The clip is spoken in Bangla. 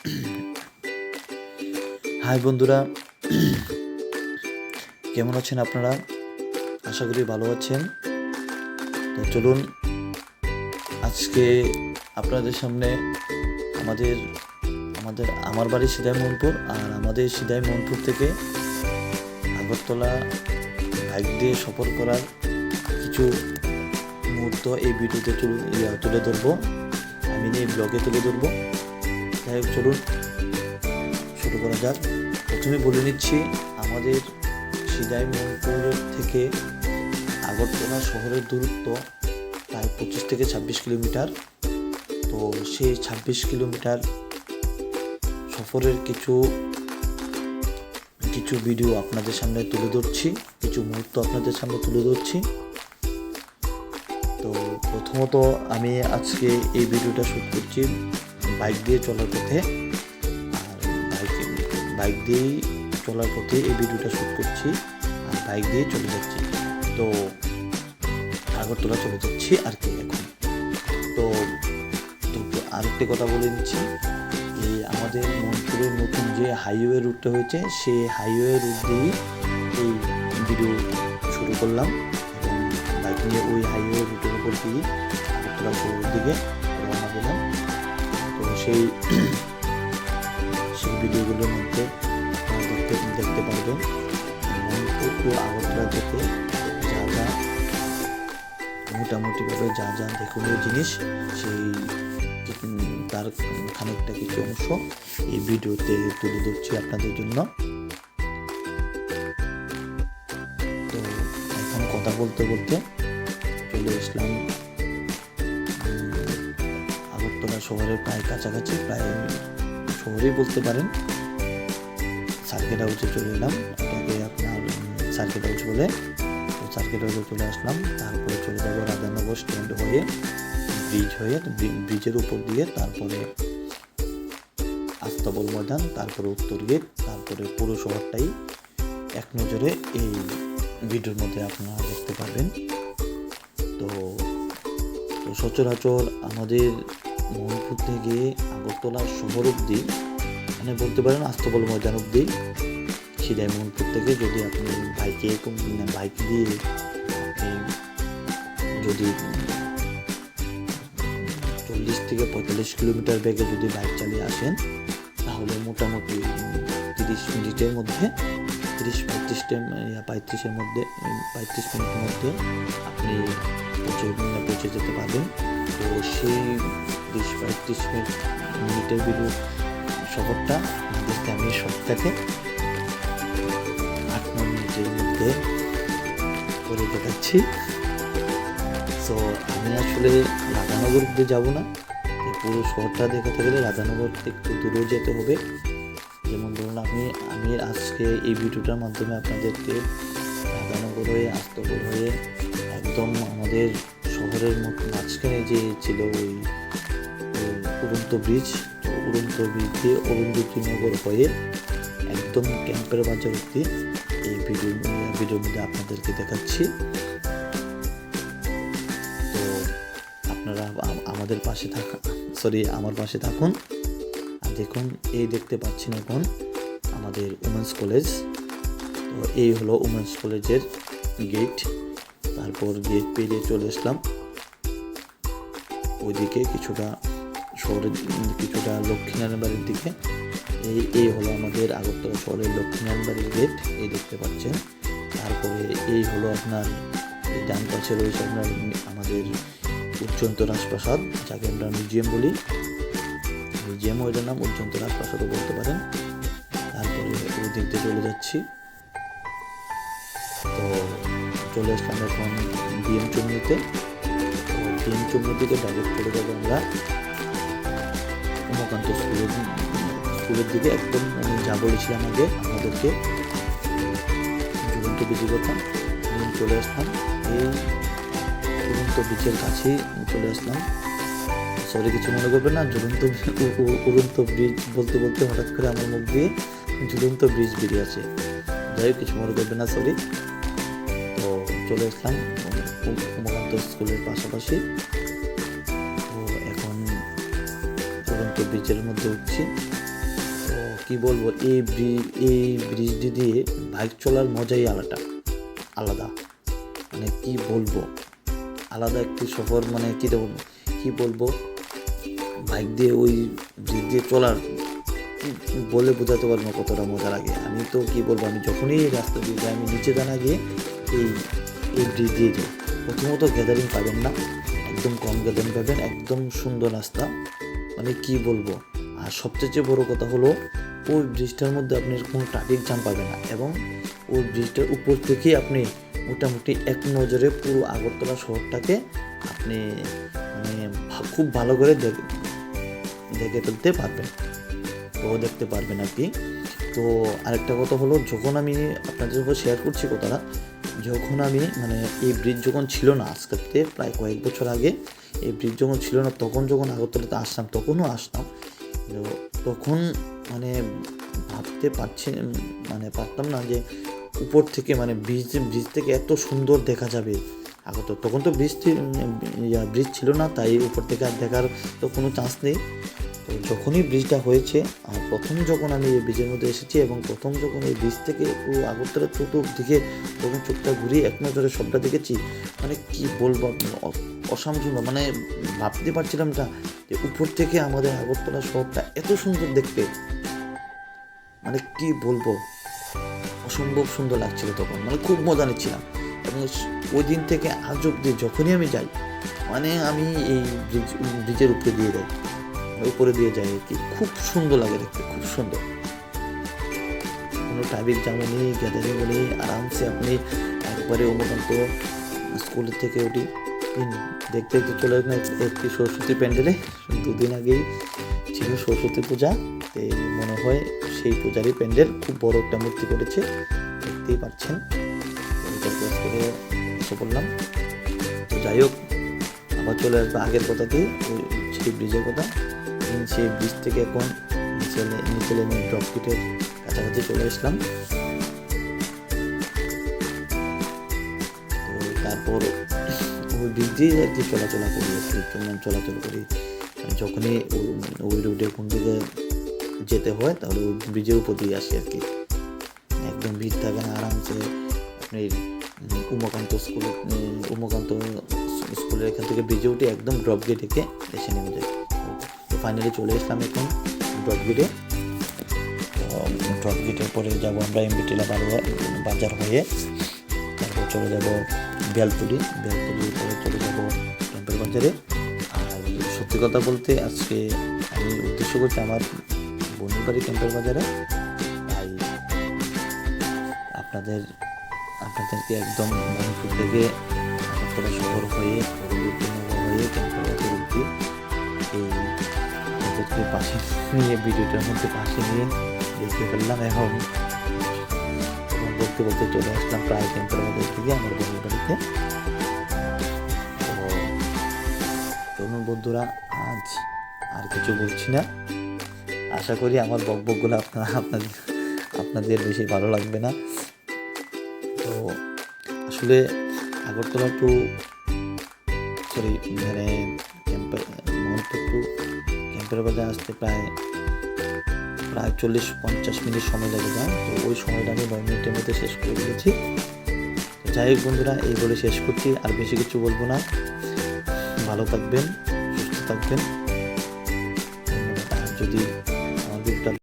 হাই বন্ধুরা। কেমন আছেন আপনারা? আশা করি ভালো আছেন। তো চলুন, আজকে আপনাদের সামনে আমাদের আমাদের, আমার বাড়ি সিদাই মোহনপুর আর আমাদের সিদাই মোহনপুর থেকে আগরতলা বাইক দিয়ে সফর করার কিছু মুহূর্ত এই ভিডিওতে তুলে তুলে ধরবো। আমি এই ব্লগে তুলে ধরবো। হোক চলুন শুরু করা যাক। প্রথমে বলে নিচ্ছি, আমাদের সিদাই মোহনপুর থেকে আগরতলা শহরের দূরত্ব প্রায় পঁচিশ থেকে ছাব্বিশ কিলোমিটার। তো সেই ছাব্বিশ কিলোমিটার সফরের কিছু কিছু ভিডিও আপনাদের সামনে তুলে ধরছি, কিছু মুহূর্ত আপনাদের সামনে তুলে ধরছি। তো প্রথমত আমি আজকে এই ভিডিওটা শ্যুট করছি। বাইক দিয়ে চলার পথে, আর বাইক বাইক দিয়েই চলার পথে এই ভিডিওটা শ্যুট করছি, আর বাইক দিয়ে চলে যাচ্ছি। তো আগরতলা চলে যাচ্ছি আর কি এখন। তো আরেকটি কথা বলে নিচ্ছি যে আমাদের মনপুরের নতুন যে হাইওয়ে রুটটা হয়েছে, সেই হাইওয়ে রুট দিয়েই এই ভিডিও শুরু করলাম। এবং বাইক নিয়ে ওই হাইওয়ে রুটের উপর দিয়ে আগরতলা দিকে রওনা দিলাম। সেই সেই ভিডিওগুলোর মধ্যে দেখতে দেখতে পারবেন। মনপুর টু আগরতলা যেতে যা যা মোটামুটিভাবে যা যা দেখনীয় জিনিস, সেই তার খানিকটা কিছু অংশ এই ভিডিওতে তুলে ধরছি আপনাদের জন্য। তো এখন কথা বলতে বলতে চলে আসলাম শহরের প্রায় কাছাকাছি, প্রায় শহরেই বলতে পারেন। সার্কিট হাউসে চলে এলাম। এটাকে আপনার সার্কিট হাউস বলে। তো সার্কিট হাউসে চলে আসলাম। তারপরে চলে যাব রাধানগর স্ট্যান্ড হয়ে ব্রিজ হয়ে ব্রিজের উপর দিয়ে। তারপরে আস্তাবল ময়দান, তারপরে উত্তর গেট তারপরে পুরো শহরটাই এক নজরে এই ভিডিওর মধ্যে আপনারা দেখতে পারবেন। তো সচরাচর আমাদের মোহনপুর থেকে আগরতলা শহর অব্দি মানে বলতে পারেন আস্তবল ময়দান অব্দি সিদাই মোহনপুর থেকে যদি আপনি বাইকে বাইক দিয়ে আপনি যদি চল্লিশ থেকে পঁয়তাল্লিশ কিলোমিটার বেগে যদি বাইক চালিয়ে আসেন, তাহলে মোটামুটি তিরিশ মিনিটের মধ্যে, তিরিশ পঁয়ত্রিশটা পঁয়ত্রিশের মধ্যে পঁয়ত্রিশ মিনিটের মধ্যে আপনি পৌঁছে পৌঁছে যেতে পারবেন। তো সেই তিরিশ পঁয়ত্রিশ মিনিট মিনিটের ভিডিও শহরটা আমি শর্টকাটে আট নয় মিনিটের মধ্যে করে দেখাচ্ছি। তো আমি আসলে রাধানগর দিয়ে যাব না। পুরো শহরটা দেখাতে গেলে রাধানগর থেকে একটু দূরেও যেতে হবে। যেমন ধরুন, আমি আমি আজকে এই ভিডিওটার মাধ্যমে আপনাদেরকে রাধানগর হয়ে আস্তগর হয়ে একদম আমাদের শহরের মতো, মাঝখানে যে ছিল ওই উড়ন্ত ব্রিজ উড়ন্ত ব্রিজ দিয়ে অরুন্ধতিনগর হয়ে একদম ক্যাম্পের বাজার অব্দি এই ভিডিও ভিডিওর মধ্যে আপনাদেরকে দেখাচ্ছি। তো আপনারা আমাদের পাশে থাকা সরি আমার পাশে থাকুন। আর দেখুন, এই দেখতে পাচ্ছেন এখন আমাদের উমেন্স কলেজ তো এই হলো উমেন্স কলেজের গেট তারপর গেট পেরিয়ে চলে আসলাম। ওইদিকে কিছুটা শহরের কিছুটা লক্ষ্মীনারায়ণ বাড়ির দিকে। এই এই হলো আমাদের আগরতলা শহরের লক্ষ্মীনারায়ণ বাড়ির গেট এই দেখতে পাচ্ছেন। তারপরে এই হলো আপনার, এই ডান পাশে রয়েছে আপনার আমাদের উজ্জন্ত রাজপ্রাসাদ, যাকে আমরা মিউজিয়াম বলি। মিউজিয়াম ওইটার নাম উজ্জন্ত রাজপ্রাসাদও বলতে পারেন। তারপরে ওই দিক চলে যাচ্ছি। তো চলে আসলাম এখন বিএম চমনিতে। তো বিএম চমনি থেকে ডাইরেক্ট চলে যাব আমরা। উমাকান্ত স্কুলের স্কুলের দিকে একদম আমি যা বলেছিলাম আগে আমাদেরকে। ঝুলন্ত বিজি কথা নিয়ে চলে আসলাম। এই উড়ন্ত বীজের কাছেই চলে আসলাম। সরি কিছু মনে করবেন না, ঝুলন্ত উড়ন্ত ব্রিজ বলতে বলতে হঠাৎ করে আমার মুখ দিয়ে ঝুলন্ত ব্রিজ বেরিয়ে আছে যাই হোক, কিছু মনে করবেন না সরি তো চলে আসলাম উম- উমাকান্ত স্কুলের পাশাপাশি তো এখন উড়ন্ত ব্রিজের মধ্যে উঠছি কি বলব এই ব্রিজ এই ব্রিজটি দিয়ে বাইক চলার মজাই আলাদা আলাদা মানে কি বলব আলাদা একটি সফর মানে কী বলব কী বলব বাইক দিয়ে ওই ব্রিজ দিয়ে চলার বলে বোঝাতে পারব কতটা মজা লাগে আমি তো কি বলব আমি যখনই রাস্তা দিয়ে যাই আমি নিচে দানা গিয়ে এই এই ব্রিজ দিয়ে যাই প্রথমত গ্যাদারিং পাবেন না। একদম কম গ্যাদারিং পাবেন, একদম সুন্দর রাস্তা। মানে কি বলব? আর সবচেয়ে বড় কথা হলো, ওই ব্রিজটার মধ্যে আপনি কোনো ট্রাফিক জ্যাম পাবেন না এবং ওই ব্রিজটার উপর থেকেই আপনি মোটামুটি এক নজরে পুরো আগরতলা শহরটাকে আপনি মানে খুব ভালো করে দেখ- দেখে ফেলতে পারবেন। তো দেখতে পারবেন কি। তো আরেকটা কথা হলো, যখন আমি আপনাদের উপর শেয়ার করছি কথাটা যখন আমি মানে এই ব্রিজ যখন ছিল না আজকে থেকে প্রায় কয়েক বছর আগে, এই ব্রিজ যখন ছিল না, তখন যখন আগরতলাতে আসতাম, তখনও আসতাম। তো তখন মানে ভাবতে পারছি মানে পারতাম না যে উপর থেকে মানে ব্রিজ ব্রিজ থেকে এত সুন্দর দেখা যাবে আগত তখন তো ব্রিজ ব্রিজ ছিল না, তাই উপর থেকে আর দেখার তো কোনো চান্স নেই। যখনই ব্রিজটা হয়েছে, আর প্রথম যখন আমি এই ব্রিজের মধ্যে এসেছি এবং প্রথম যখন এই ব্রিজ থেকে পুরো আগরতলা চতুর্দিকে যখন চোখটা ঘুরিয়ে এক নজরে সবটা দেখেছি মানে কি বলব আপনি মানে ভাবতে পারছিলাম না যে উপর থেকে আমাদের আগরতলা শহরটা এত সুন্দর দেখতে। মানে কি বলব, অসম্ভব সুন্দর লাগছিল তখন মানে খুব মজা নিচ্ছিলাম। এবং ওই দিন থেকে আজ অব্দি যখনই আমি যাই মানে আমি এই ব্রিজ, ব্রিজের উপরে দিয়ে যাই। উপরে দিয়ে যায় কি। খুব সুন্দর লাগে দেখতে, খুব সুন্দর। কোনো ট্রাফিক জ্যামও নেই গ্যাদারিংও নেই, আরামসে আপনি একবারে উমকান্ত স্কুলের থেকে উঠি দেখতে দেখতে চলে একটি সরস্বতী প্যান্ডেলে। দুদিন আগেই ছিল সরস্বতী পূজা। মনে হয় সেই পূজারই প্যান্ডেল। খুব বড় একটা মূর্তি করেছে, দেখতেই পাচ্ছেন। এসে পড়লাম তো যাই হোক, আবার চলে আসবে আগের কথাতেই সেই ব্রিজের কথা। সেই ব্রিজ থেকে এখন নিচে নিচে নেমে ড্রপ কিটের কাছাকাছি চলে আসলাম। তো তারপর ওই ব্রিজ দিয়েই আর কি চলাচলা করি কেমন চলাচল করি। যখনই ওই রুটে কোন দিকে যেতে হয় তাহলে ওই ব্রিজের উপর দিয়ে আসি আর কি। একদম ভিড় থাকে না আরামসে আপনি উম, উমাকান্ত স্কুল উমাকান্ত স্কুলের এখান থেকে ব্রিজে উঠে একদম ড্রপ গেট এসে নেমে তো ফাইনালি চলে এসলাম এখন ড্রপ গেটে ড্রপ গেটের পরে যাব আমরা এমবিটিলা বাজার হয়ে। তারপর চলে যাব বেলপুরি বেলপুরির পরে চলে যাব ক্যাম্পের বাজারে। আর সত্যি কথা বলতে আজকে আমি উদ্দেশ্য করছি আমার বন্ধুর বাড়ি ক্যাম্পের বাজারে। তাই আপনাদের, আপনাদেরকে একদম মণিপুর থেকে আগরতলা শহর হয়ে নিয়ে ভিডিওটার মধ্যে পাশে নিয়ে দেখে ফেললাম এখন এবং বলতে বলতে চলে আসলাম প্রায় ক্যাম্পের বাজার থেকে আমার বন্ধুর বাড়িতে। তো তরুণ বন্ধুরা, আজ আর কিছু বলছি না। আশা করি আমার বকবকগুলো আপনারা, আপনাদের আপনাদের বেশি ভালো লাগবে না। তো আসলে আগরতলা টু সরি মানে বাজার আসতে প্রায় প্রায় চল্লিশ পঞ্চাশ মিনিট সময় লেগে যায়। তো ওই সময়টা আমি নয় মিনিটের মধ্যে শেষ করে দিয়েছি। যাই হোক বন্ধুরা, এই বলে শেষ করছি। আর বেশি কিছু বলব না। ভালো থাকবেন, সুস্থ থাকবেন। যদি